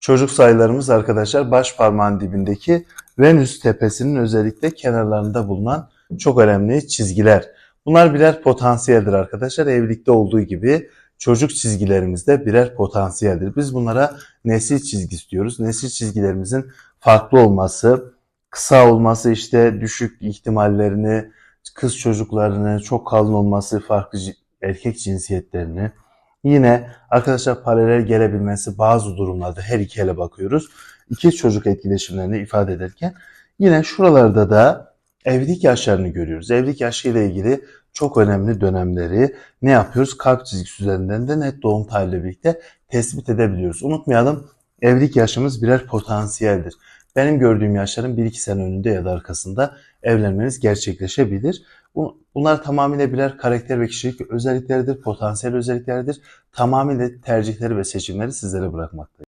Çocuk sayılarımız arkadaşlar baş parmağın dibindeki Venüs tepesinin özellikle kenarlarında bulunan çok önemli çizgiler. Bunlar birer potansiyeldir arkadaşlar. Evlilikte olduğu gibi çocuk çizgilerimiz de birer potansiyeldir. Biz bunlara nesil çizgisi diyoruz. Nesil çizgilerimizin farklı olması, kısa olması işte düşük ihtimallerini, kız çocuklarını çok kalın olması, farklı erkek cinsiyetlerini, yine arkadaşlar paralel gelebilmesi bazı durumlarda her iki ele bakıyoruz. İki çocuk etkileşimlerini ifade ederken yine şuralarda da evlilik yaşlarını görüyoruz. Evlilik yaşı ile ilgili çok önemli dönemleri ne yapıyoruz? Kalp çizgisi üzerinden de net doğum tarihiyle birlikte tespit edebiliyoruz. Unutmayalım evlilik yaşımız birer potansiyeldir. Benim gördüğüm yaşların 1-2 sene önünde ya da arkasında evlenmeniz gerçekleşebilir. Bu- Bunlar tamamıyla birer karakter ve kişilik özellikleridir, potansiyel özellikleridir. Tamamıyla tercihleri ve seçimleri sizlere bırakmaktayım.